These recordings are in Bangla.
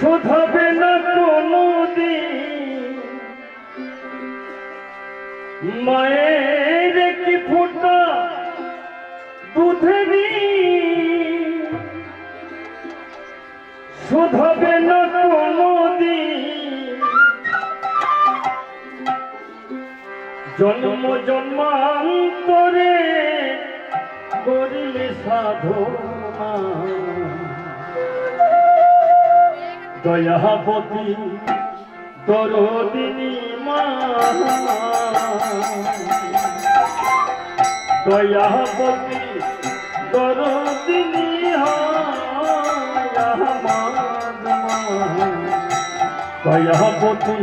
শোধাবে না কোনো মায়ের কি ফুটা দুধেরি শোধাবে না কোনো জন্ম জন্মান্তরে করিলে সাধনা দয়াবতী দরদিনী মা। দয়াবতী দরদিনী দয়াবতী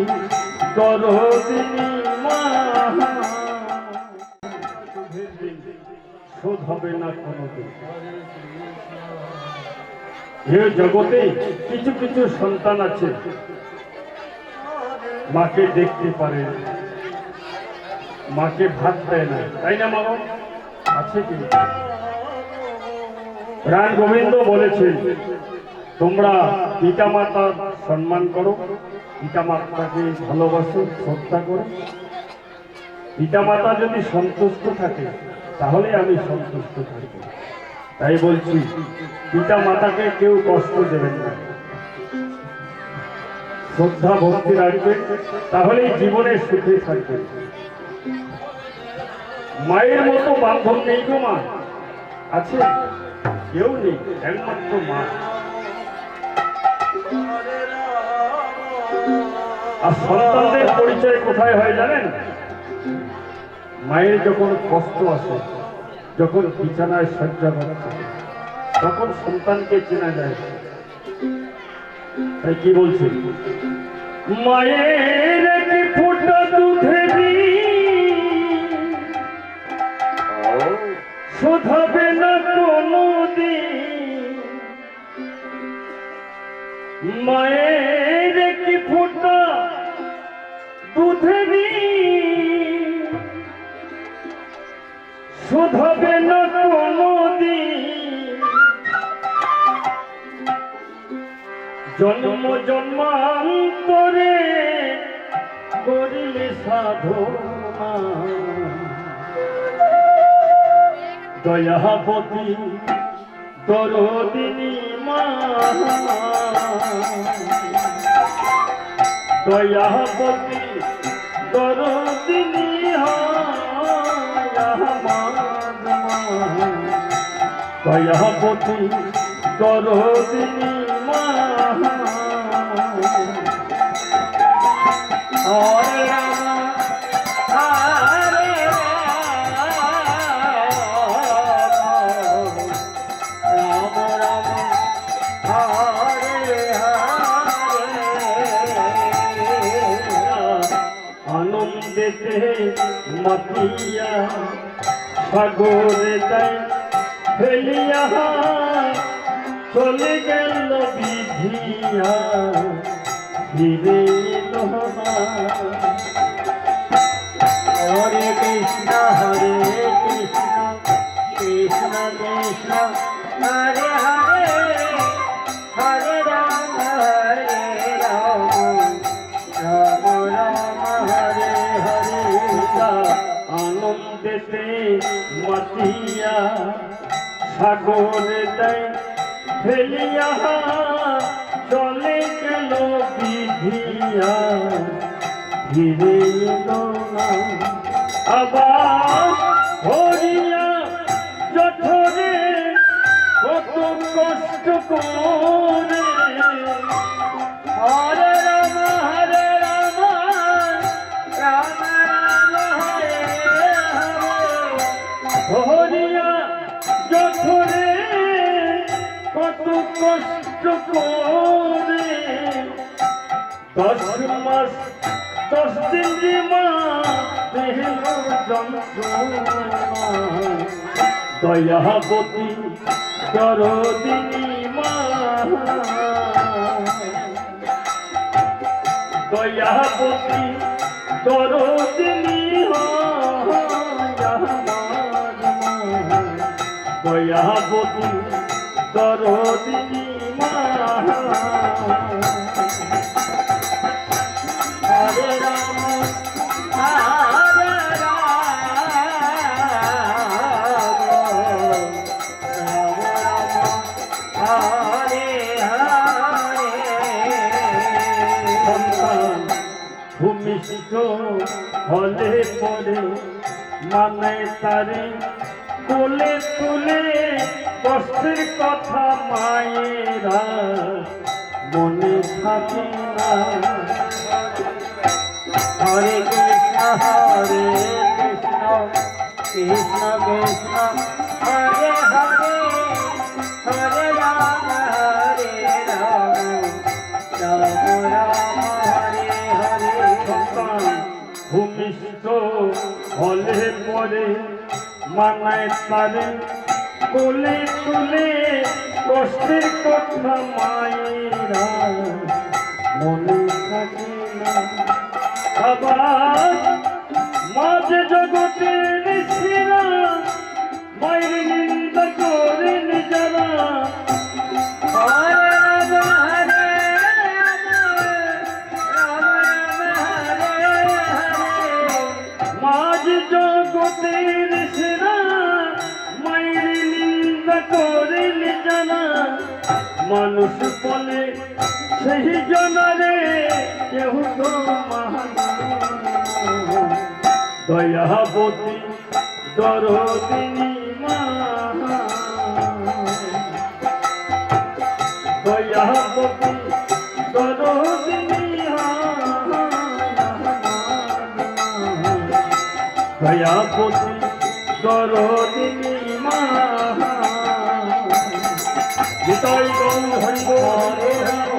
দরদিনী মা। শোধ হবে না কোনোদিন। এ জগতে কিছু কিছু সন্তান আছে, মাকে দেখতে পারে মাকে ভাত দেয় না, তাই না মা আছে কি প্রাণ গোবিন্দ বলেছেন, তোমরা পিতা মাতার সম্মান করো পিতা মাতাকে ভালোবাসো, শ্রদ্ধা করো। পিতা মাতা যদি সন্তুষ্ট থাকে তাহলে আমি সন্তুষ্ট থাকব তাই বলছি পিতা মাতাকে কেউ কষ্ট দেবেন না। শ্রদ্ধা, ভক্তি রাখবেন, তাহলেই জীবনে সুখে থাকবেন। মায়ের মতো বান্ধব নেই গো মা? আছে? কেউ নেই, একমাত্র মা। আর সন্তানদের পরিচয় কোথায় হয় জানেন? মায়ের যখন কষ্ট আসে, যখন বিছানায় শয্যা করছে তখন সন্তানকে চেনা যায়। তাই কি বলছে মায়ের কি ফুটা দুধেরি শোধাবে না কোনো মায়ের শোধাবে না কোনো দিন জন্ম জন্মান্তরে করিলে সাধনা দয়াবতী দরদিনী মা। দয়াবতী দরদিনী দয়াবতী দরদিনী মা আনন্দেতে মাতিয়া সাগরে যাই ফেলিয়া চলে গেল বিধিয়া ফিরে এলো সাগরে দেয় ফেলিয়া চলে গেল বিধিয়া। ফিরে আবার করে দশ মাস দশ দিন দয়াবতী দরদিনী মা। দয়াবতী দরদিনী। দয়াবতী দরদিনী ভূমিষ্ঠ হলে পরে মানে তারে কোলে তুলে কষ্টের কথা মায়েরা মনে থাকে না। হরে কৃষ্ণ হরে কৃষ্ণ কৃষ্ণ কৃষ্ণ, হরে হরে হরে রাম হরে রাম রাম হরে হরে। ভূমিষ্ঠ হলে পরে মানায় তারে কোলে তুলে কষ্টের কথা মায়েরা। মনে থাকে না। আবার মাঝে জগতের জগতের মানুষ বলে সেই জনারে কেউ তো দয়াবতী দরদিনী মা দয়াবতী দরদিনী দয়াবতী দরদিনী মা নিতাই গৌর হরিব হরে রাম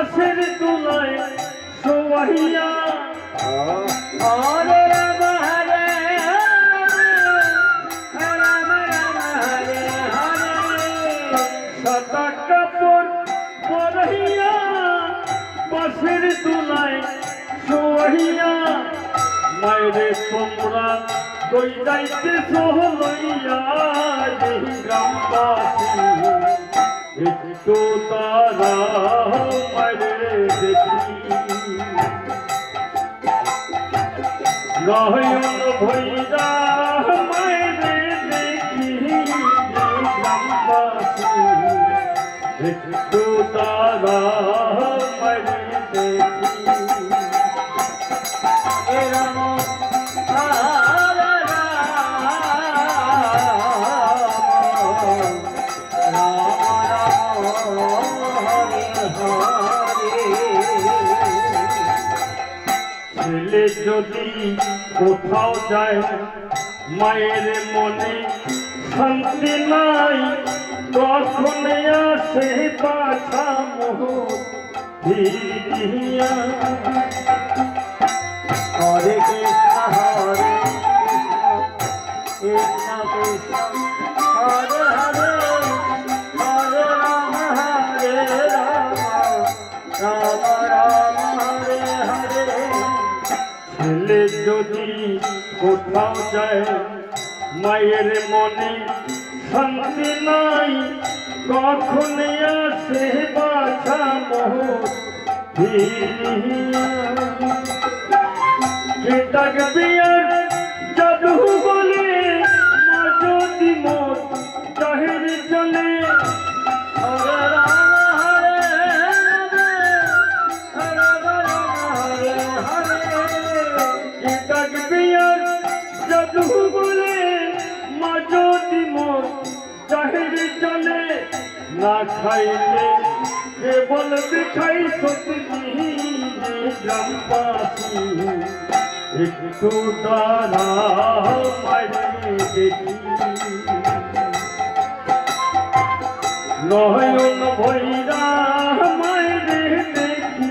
পাশের তুলায় সোয়াহিয়া। হরে সাদা কাপড় পরহিয়া, পাশের তুলায় সোয়াহিয়া। মায়েরে তোমরা কই যাইতে সোহলইয়া গ্রামবাসী, একটু তারা দেখি। নয়ন ভৈরা দেখি একটু তারা ছেলে যদি কোথাও যায়, মায়ের মনে শান্তি নাই। তখন আসে পাছা মোহ ফিরিয়া হরে হরে কৃষ্ণ। কোথাও যায়। মায়ের মনে শান্তি নাই। কখন আসে বাছা মোহ ডাকবে না খাইলে কেবল দেখাই সতী গ্রামবাসী একটু দাঁড়া মারে দেখি। নয়ন ভৈরা মারে দেখি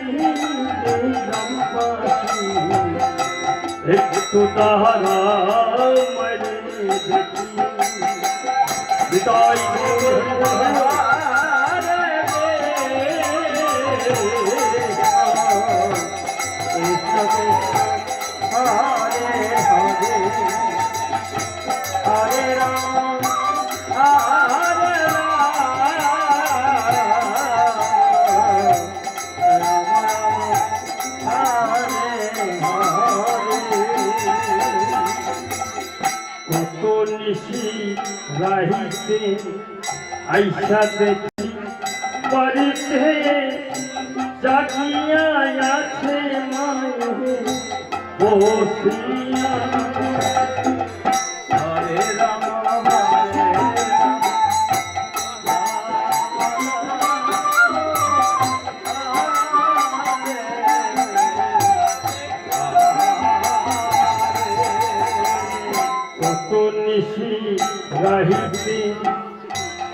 গ্রামবাসী একটু তাহারা মারে দেখি। বিদায়। আইসা দেখি বাড়িতে জাগিয়া আছে মায়ে বসিয়া নিশি রাহিতে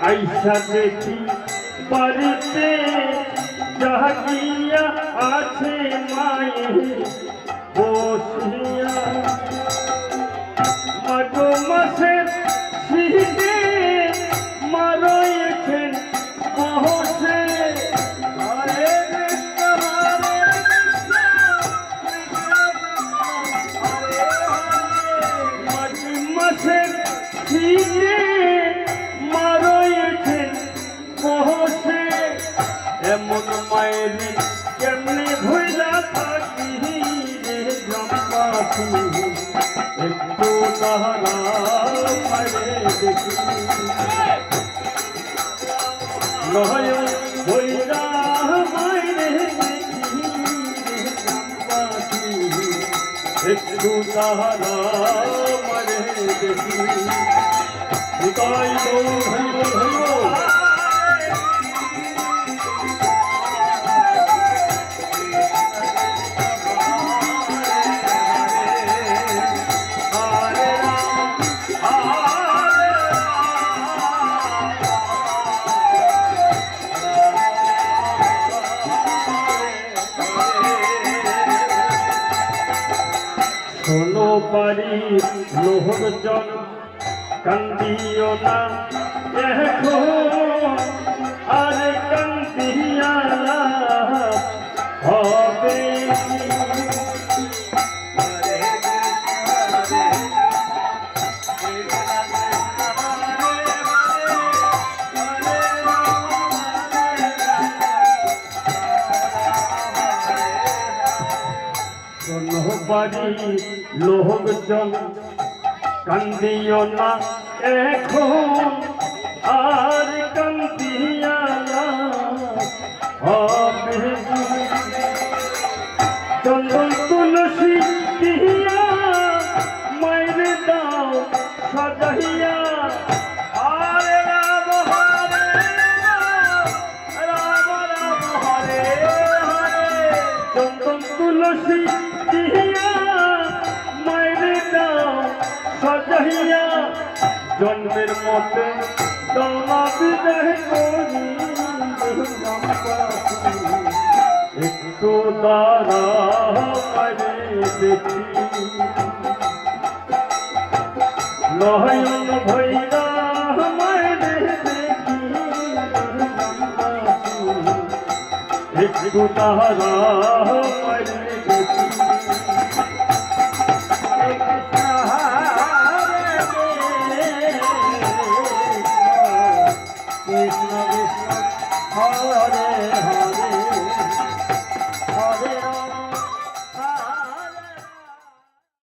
আইসা দেখি বাড়িতে জাগিয়া আছে মায়ে বসিয়া মাগো মাসের শীতে মারয়েছেন বসে এমন মায়ের কেমনে ভুলা থাকি রে জম্পাছি একটু তাহারা মারে দেখি। নয় ভৈরা মায়ের দেখি রে জম্পাছি একটু তাহারা দেখি। নিতাই গৌর হইব হইব হরে রাম হরে শোনো পারি লোহর জন কান্দিও না এখন আর কান্দিয়া হবে কি? শোনো পারি লোহর জন কান্দিও না এখন আর কান্দিয়া হবে চন্দন তুলসী দিয়া মায়ের দাও সাজাইয়া তুলসী জন্মের মতে দমা বিদায় করি একটু দাঁড়া মারে দেখি। নয়ন একটু তাহারা